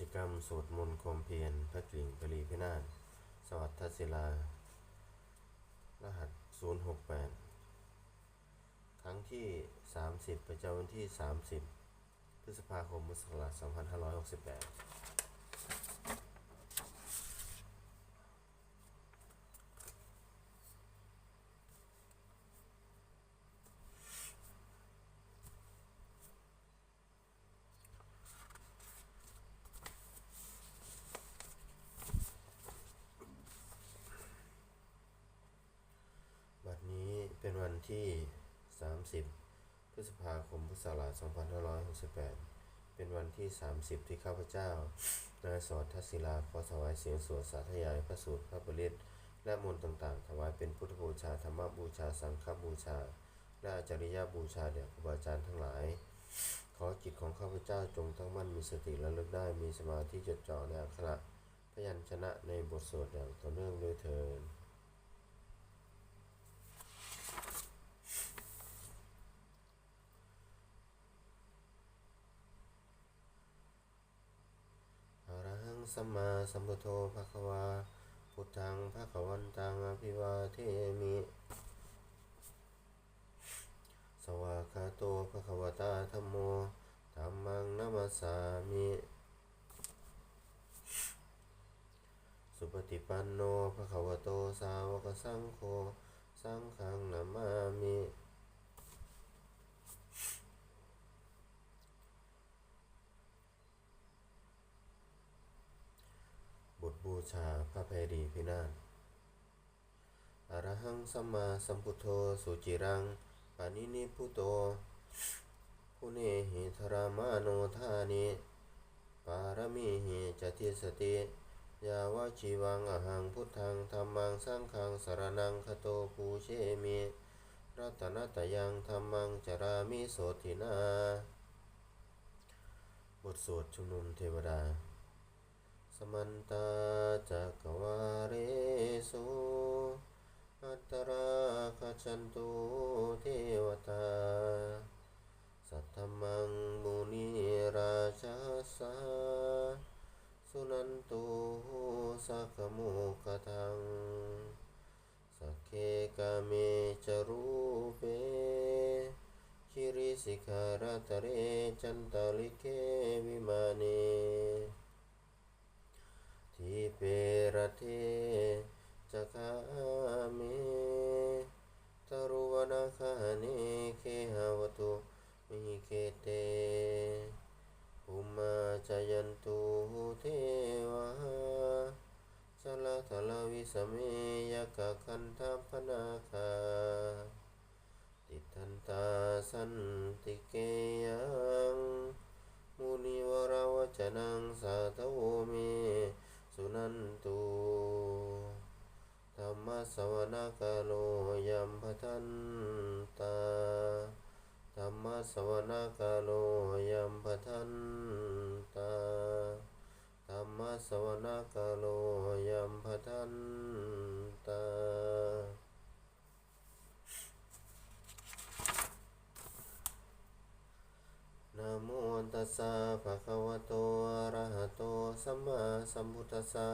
จกรรมสวดมนต์ความเพียรพระกลิ่งปรีพินาศสวัสดิ์ศิลา รหัส 068 ครั้งที่ 30 ประจำวันที่ 30 พฤษภาคมพุทธศักราช2568 บัดนี้ เป็นวันที่ 30 พฤษภาคมพุทธศักราช2568 เป็นวันที่ 30 ที่ข้าพเจ้านายสอดทัศิลาขอถวายเสียงสวดสาธยายพระสูตรพระปริตและมนต์ต่างๆ ถวายเป็นพุทธบูชาธรรมบูชาสังฆบูชา และอาจริยบูชาแด่ครูบาอาจารย์ทั้งหลาย ขอจิตของข้าพเจ้าจงตั้งมั่นมีสติและลึกได้มีสมาธิจดจ่อในอักขระพยัญชนะในบทสวดอย่างต่อเนื่องด้วยเถิด อะระหัง สัมมาสัมพุทโธภะคะวาพุทธังภะคะวันตังอภิวาเทมิ สวากขาโตภะคะวตาธัมโมธัมมังนัมสสามิ สุปฏิปันโนภะคะวโตสาวกสังโฆ สังฆังนามามิ บทบู ชาพระเพรีพินาศอรหังสัมมาสัมพุทโธสุจิรังปานินิพุโตพุเนหิธรามาโนธานิปารมีหิจติสติ ยาวะชีวังอหังพุทธังธรรมังสังฆังสรนังคโตปูเชมิรัตนตยังธรรมังจารามิโสตินา บทสวดชุมนุมเทวดา สมันตาจักวาเรสุอัตตราคชันตุเทวตา สัทธมังมุนีราชาสาสุนันตุสักขโมกทังสักเคกาเมจรูเปคิริสิกขารัตเรจันตลิเกวิมาเน ทิเปรเทจักาเมตรุวนาคาเนเคหาวตุมิเคเตภูมาจายันตุเทวาสลาทลาวิสเมยกะคันธพนาคาติทันตาสันติเกยังมุนิวราวจนังสาธโวเม สุนันตุธรรมสวนกาโลยัมพทันตาธรรมสวนกาโลยัมพทันตาธรรมสวนกาโลยัมพทันตา นะโมตั สสะภะคะวะโตอะระหะโตสัมมาสัมพุทธัสสะ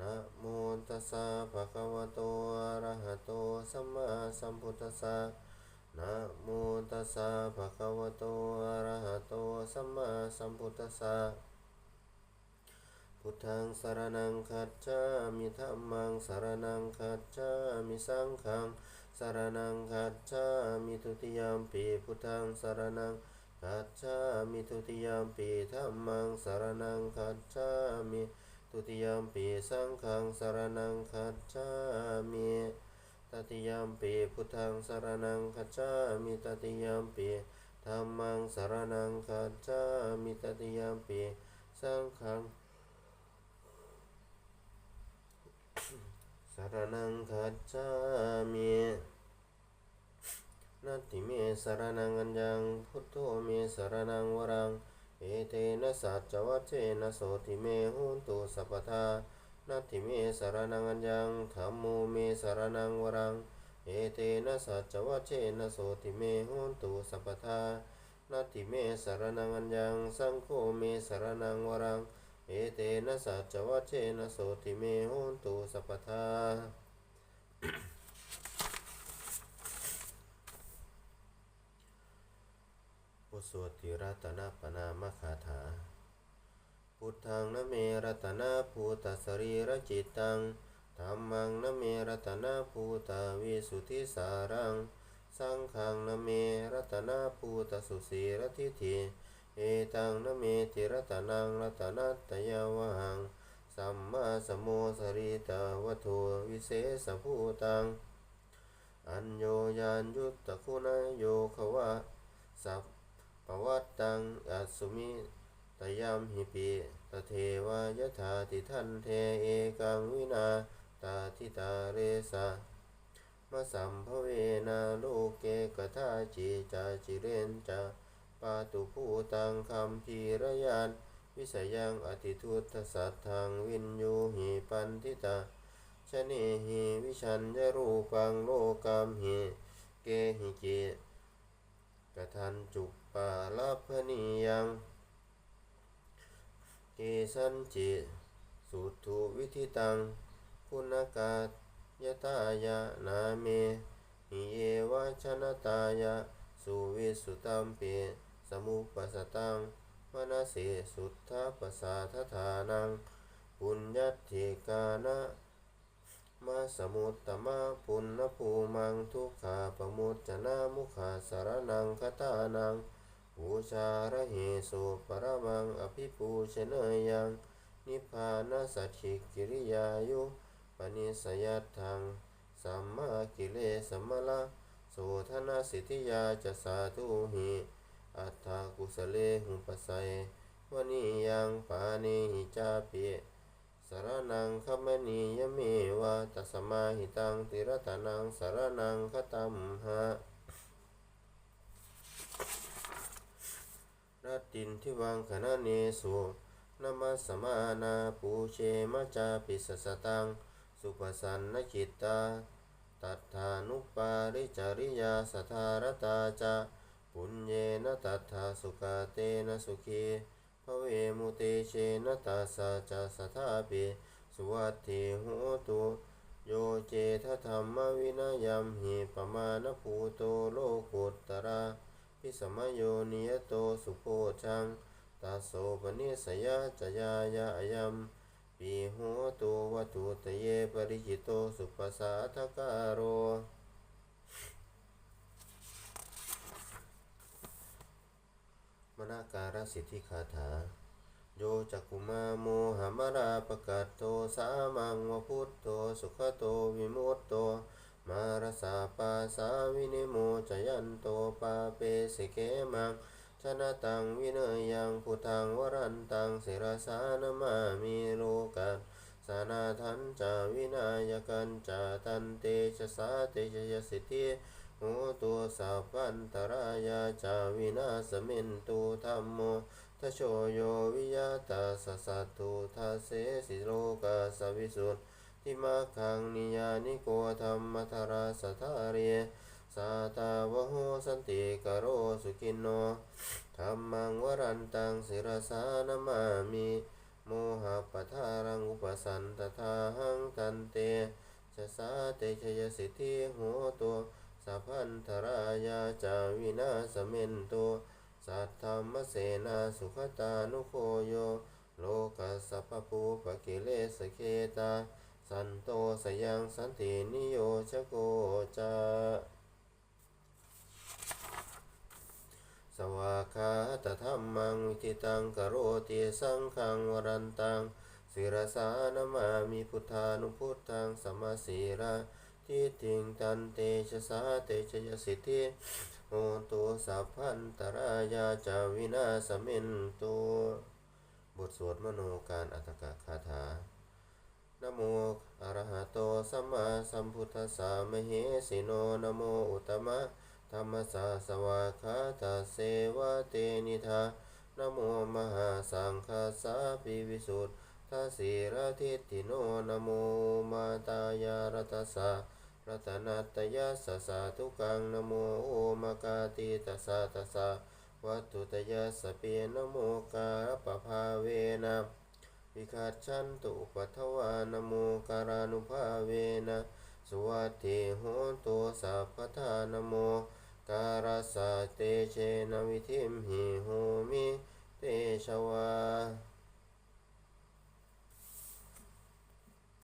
นะโมตัสสะภะคะวะโตอะระหะโตสัมมาสัมพุทธัสสะนะโมตัสสะภะคะวะโตอะระหะโตสัมมาสัมพุทธัสสะพุทธังสารณังคัจฉามิธัมมังสารณังคัจฉามิสังฆังสารณังคัจฉามิทุติยมปีพุทธังสารณัง คัจฉามิทุติยมปีธัมมังสารนังคัจฉามิทุติยมปีสังฆังสารนังคัจฉามิตติยมปีพุทธังสารนังคัจฉามิตติยมปีธัมมังสารนังคัจฉามิตติยมปีสังฆังสารนังคัจฉามิ นัตติเมสรนังอัญญังพุทโธเมสรนังวรัง เอเตนะสัจจวัชเชนะโสติเมหุนตุสัพพทานัตติเมสรนังอัญญังธัมโมเมสรนังวรัง เอเตนะสัจจวัชเชนะโสติเมหุนตุสัพพทานัตติเมสรนังอัญญังสังโฆเมสรนังวรัง เอเตนะสัจวัชเชนะโสติเมโหนตุสัพพทา พุสวดติรัตนปนามคาถา พุทธังนเมรัตนาภูตสรีระจิตตังธรรมังนเมรัตนาภูตวิสุทธิสารัง สังฆังนเมรัตนาภูตสุสีรทิฏฐิเอตังนเมติรัตนังรัตนัตตยวหัง สัมมาสมโมสริตาวัตถุวิเศษภูตัง อัญโยยานยุตตะคุณาโยควะ สัพ ปวัตตังอัสุมิตยามหิปิตเทวายถาติทันเทเอกังวินาตาทิตาเรสะมะสัมภเวนาโลเกกทาจิจาจิเรนจาปาตุภูตังคัมภีรยาน วิสยังอติทุตสัตถังวินยูหิปันทิตาชเนหิวิชัญญรูปังโลกัมหิเกหิจิก กทันจุปปาลาภนียังเกสันจิสุทุวิธิตังคุณกายตายะนาเมหิเยวะชนะตายะสุวิสุตัมเปสมุปสตังมนสเสสุทธาปสาทธานังปุญญติกานะ มาสมุตตมะปุณณภูมังทุกขาปมุจจนามุขาสารนังคตานังบูชาระเหสุปรมังอภิปูชเนยัง นิพพานาสัจฉิกิริยายุปนิสยัตถังสัมมากิเลสัมมละโสธนาสิทธิยาจะสาธุหิอัตถากุสเลหุปไสยวนียังปานิจาปิสา รนังคัมณียเมวะตัสมาหิตังติรตานังสารนังคตัมหะรัตินทิวังคณะเนสุนามัสมานาปูเชมะจาปิสสตัง สุปสันนจิตตา ตัทธานุปาริจาริยาสัทธารตาจาปุญเยนะตัทธาสุกาเตนะสุขี ภเวมุเตเชนตาสาจะสทาปิสุวัตถิโหตุโยเจทธรรมวินัยมหิปมาณภูโตโลกุตตระพิสมโยนิยโตสุโพชังตาโสปนิสยาจยายายัมปีโหตุวัตุตเยปริจิโตสุปสาทกาโร มนาการสิทธิคาถา โยจักุมาโมหมาราปกัตโตสามังวพุทโตสุขโตวิมุตโต มารสาปาสาวินิโมจยันโตปาเปสิเกมังชนะตังวิเนยยังพุทธังวรันตังศิรสานมามีโลกัน สานาทันจาวินายกันจาตันเตชะสาเตชยสิทธิโหตัวสัพพันตรายาจาวินาสมินตุธรรมโมทโชโยวิยาตาสสะตุทัสเสสิโลกาสวิสุทธิมาคังนิยานิโกธรรมธาราสทาเรสาตาวโหสันติกโรสุกินโนธรรมังวรันตังศิรสานมามิ โมหะปะทารังอุปสันตทาหังตันเตชะสาเตชยสิทธิโหตัวสัพพันธรายาจาวินาสเมนโตสัทธรรมเสนาสุขตานุโคโย โลกัสสะปะปูปกิเลสเคตา สันโตสยังสันตินิโยชโกจา สวากาตธรรมังวิทิตังกโรติสังฆังวรันตังศิรสานมามิพุทธานุพุทธังสมมาสีระทิติงตันเตชะสาเตชยสิทธิโหตุสัพพันตรายาจาวินาสเมนตุบทสวดมโนการอัตถกคาถานโมอรหะโตสัมมาสัมพุทธัสสะมเหสิโนนะโมอุตตมะ รรมสาสวาคาตาเสวะเตนิธานโมมหาสังฆาสาปิวิสุทธาสีระทิฏฐิโนนโมมาตายารัตสสะรัตนัตยาสสะทุกังนโมโอมากาติตสสะตัสสะวัตถุตยาสเปนโมการปภาเวนะวิคัจฉันตุปัทวานโมการานุภาเวนะสวัสดิโหตุสัพพทานโม การสะเตเชนวิธิมหิโหมิ เตชวา